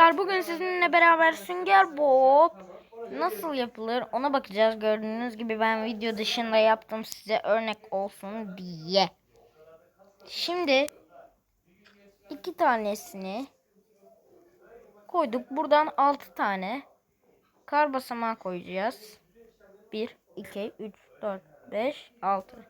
arkadaşlar bugün sizinle beraber Sünger Bob nasıl yapılır ona bakacağız. Gördüğünüz gibi ben video dışında yaptım size örnek olsun diye. Şimdi iki tanesini koyduk. Buradan altı tane kar basamağı koyacağız. 1, 2, 3, 4, 5, 6.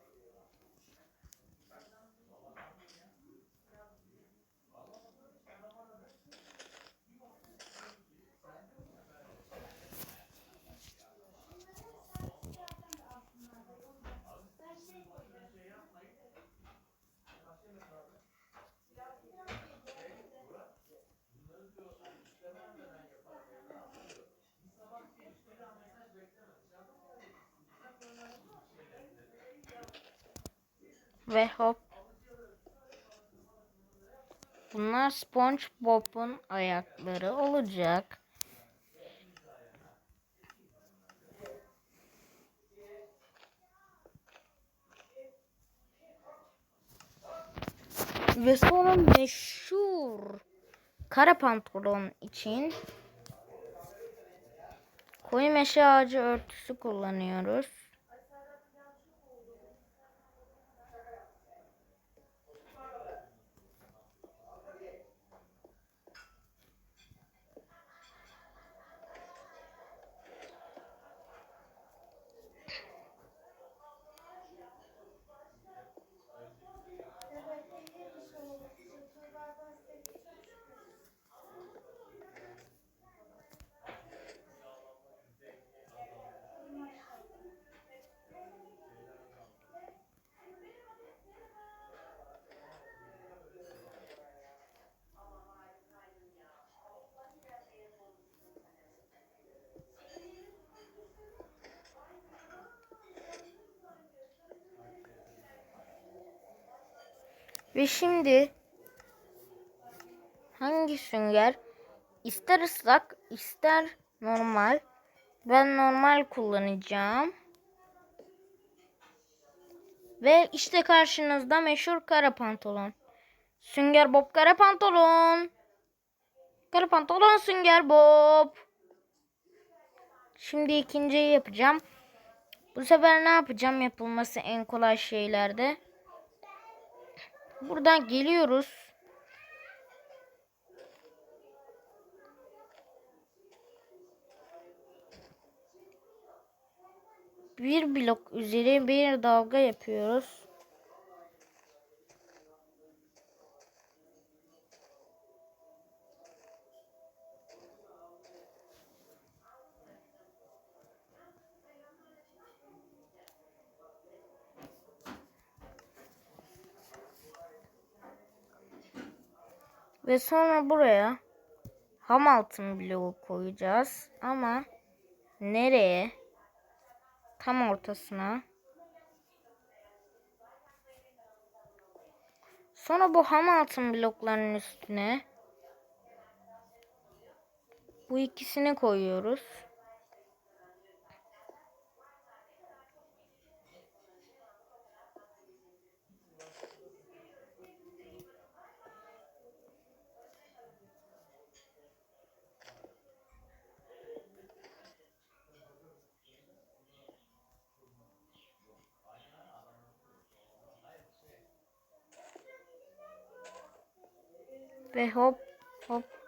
Ve hop. Bunlar SpongeBob'un ayakları olacak. Ve sonra meşhur kara pantolon için koyu meşe ağacı örtüsü kullanıyoruz. Ve şimdi hangi sünger ister ıslak ister normal ben normal kullanacağım. Ve işte karşınızda meşhur kara pantolon. Sünger Bob kara pantolon. Kara pantolon Sünger Bob. Şimdi ikinciyi yapacağım. Bu sefer ne yapacağım yapılması en kolay şeylerde. Buradan geliyoruz. Bir blok üzeri bir dalga yapıyoruz. Ve sonra buraya ham altın bloğu koyacağız. Ama nereye? Tam ortasına. Sonra bu ham altın blokların üstüne bu ikisini koyuyoruz. Ve hop hop.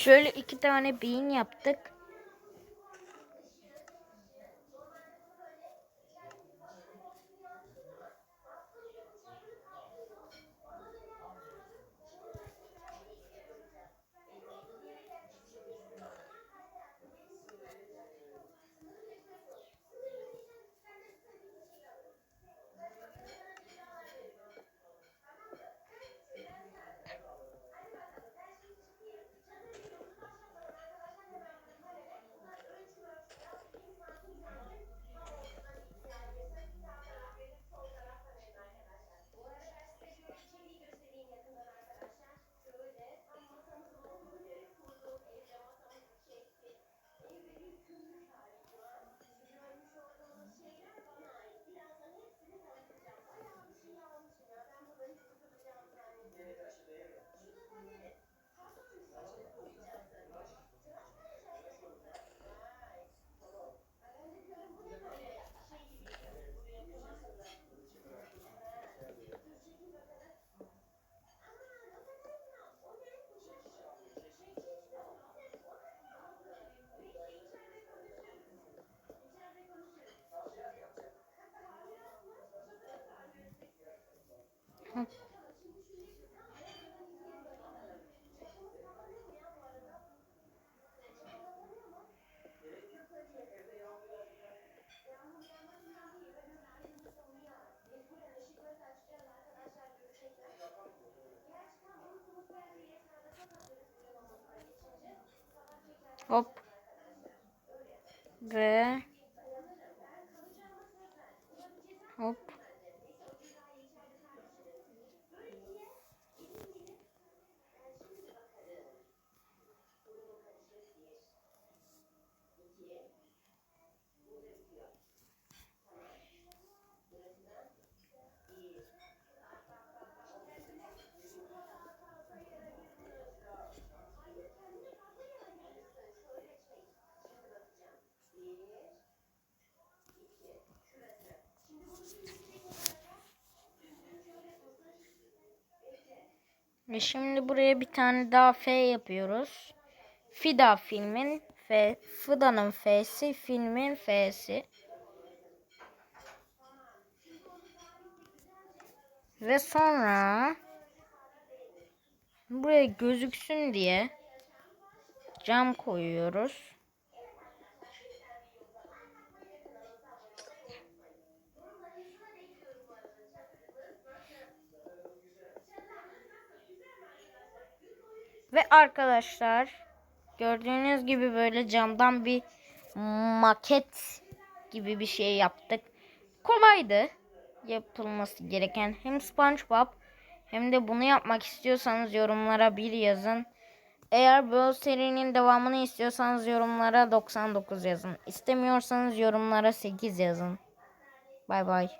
Şöyle iki tane beyin yaptık. Hop. Ve hop. Ve şimdi buraya bir tane daha F yapıyoruz. Fida filmin F, Fida'nın F'si, filmin F'si. Ve sonra buraya gözüksün diye cam koyuyoruz. Ve arkadaşlar gördüğünüz gibi böyle camdan bir maket gibi bir şey yaptık. Kolaydı yapılması gereken. Hem SpongeBob hem de bunu yapmak istiyorsanız yorumlara bir yazın. Eğer bu serinin devamını istiyorsanız yorumlara 99 yazın. İstemiyorsanız yorumlara 8 yazın. Bay bay.